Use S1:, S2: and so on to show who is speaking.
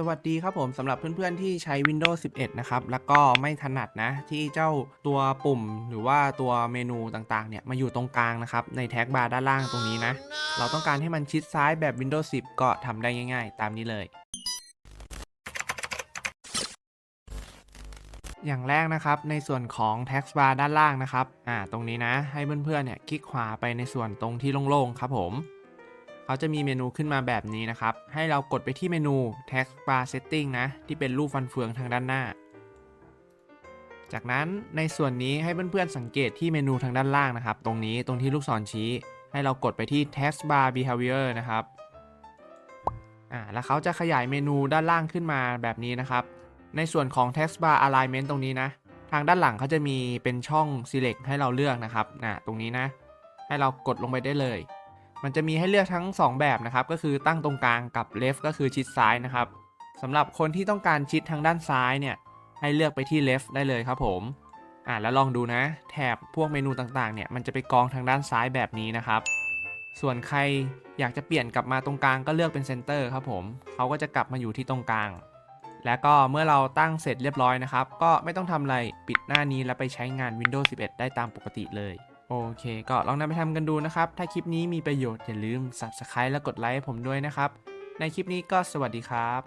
S1: สวัสดีครับผมสำหรับเพื่อนๆที่ใช้ Windows 11 นะครับ แล้วก็ไม่ถนัดนะ ที่เจ้าตัวปุ่มหรือว่าตัวเมนูต่างๆเนี่ยมาอยู่ตรงกลางนะครับ ในแท็กบาร์ด้านล่างตรงนี้นะ เราต้องการให้มันชิดซ้ายแบบ Windows 10 ก็ทำได้ง่ายๆ ตามนี้เลย อย่างแรกนะครับในส่วนของ Tax Bar ด้านล่างนะครับอ่าตรงนี้นะ ให้เพื่อนๆเนี่ยคลิกขวาไปในส่วนตรงที่โล่งๆครับผม เขาจะมีเมนูขึ้นมาแบบนี้นะครับ ให้เรากดไปที่เมนู Tax Bar Setting นะ ที่เป็นรูปฟันเฟืองทางด้านหน้า จากนั้นในส่วนนี้ให้เพื่อนๆสังเกตที่เมนูทางด้านล่างนะครับ ตรงนี้ตรงที่ลูกศรชี้ ให้เรากดไปที่ Tax Bar Behavior นะครับอ่าแล้วเขาจะขยายเมนูด้านล่างขึ้นมาแบบนี้นะครับ ในส่วนของ Tax Bar Alignment ตรงนี้นะ ทางด้านหลังเขาจะมีเป็นช่อง Select ให้เราเลือกนะครับนะตรงนี้นะ ให้เรากดลงไปได้เลย มันจะมีให้เลือกทั้ง 2 แบบนะครับก็คือตั้งตรงกลางกับ left ก็คือชิดซ้ายนะครับสำหรับคนที่ต้องการชิดทางด้านซ้ายเนี่ยให้เลือกไปที่ left ได้เลยครับผมอ่าแล้วลองดูนะ แถบพวกเมนูต่างๆเนี่ยมันจะไปกองทางด้านซ้ายแบบนี้นะครับ ส่วนใครอยากจะเปลี่ยนกลับมาตรงกลางก็เลือกเป็น center ครับผมเขาก็จะกลับมาอยู่ที่ตรงกลาง แล้วก็เมื่อเราตั้งเสร็จเรียบร้อยนะครับ ก็ไม่ต้องทำอะไรปิดหน้านี้แล้วไปใช้งาน Windows 11 ได้ตามปกติเลย โอเค ก็ลองนำไปทำกันดูนะครับ ถ้าคลิปนี้มีประโยชน์อย่าลืม Subscribe และกดไลค์ผมด้วยนะครับ ในคลิปนี้ก็สวัสดีครับ